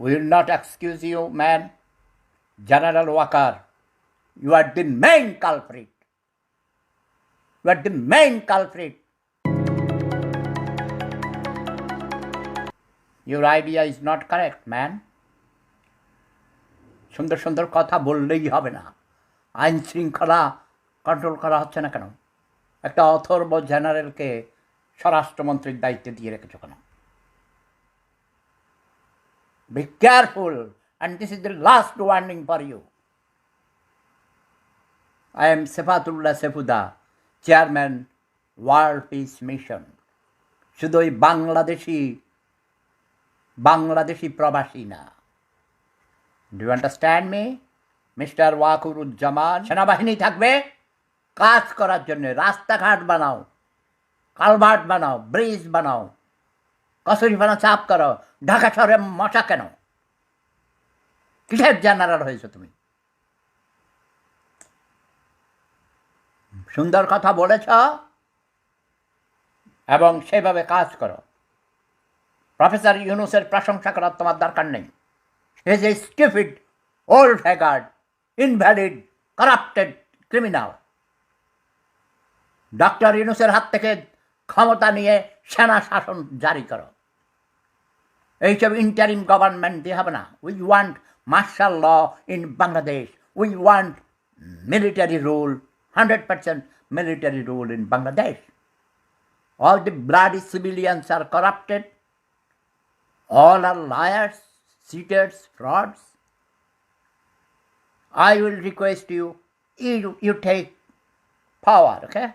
will not excuse you, man. General Walker, you are the main culprit. You are the main culprit. Your idea is not correct, man. সুন্দর সুন্দর কথা বললেই হবে না আইন শৃঙ্খলা কন্ট্রোল করা হচ্ছে না কেন একটা অথর্ব জেনারেলকে স্বরাষ্ট্রমন্ত্রীর দায়িত্বে দিয়ে রেখেছ কেন Be careful, and this is the last warning for you. I am Sefatullah Sefuda, Chairman, World Peace Mission. শুধু ওই বাংলাদেশি বাংলাদেশি প্রবাসী না do understand me mister Wakeruzzaman সেনাবাহিনী থাকবে কাজ করার জন্য রাস্তাঘাট বানাও কালভার্ট বানাও ব্রিজ বানাও কচুরি বানা চাপ করো। ঢাকা শহরে মশা কেন? কিসের জেনারেল হয়েছো তুমি? সুন্দর কথা বলেছ এবং সেভাবে কাজ করো। প্রফেসর ইউনুসের প্রশংসা করার তোমার দরকার নেই। Is a stupid old haggard invalid corrupted criminal doctor ইউনুসের হাত থেকে ক্ষমতা নিয়ে সেনা শাসন জারি করো এইসব ইন্টারিম গভর্নমেন্ট দিয়ে হবে না we want martial law in Bangladesh we want military rule hundred percent military rule in Bangladesh all the bloody civilians are corrupted, all are liars, cheaters, frauds. I will request you, you, you take power, okay?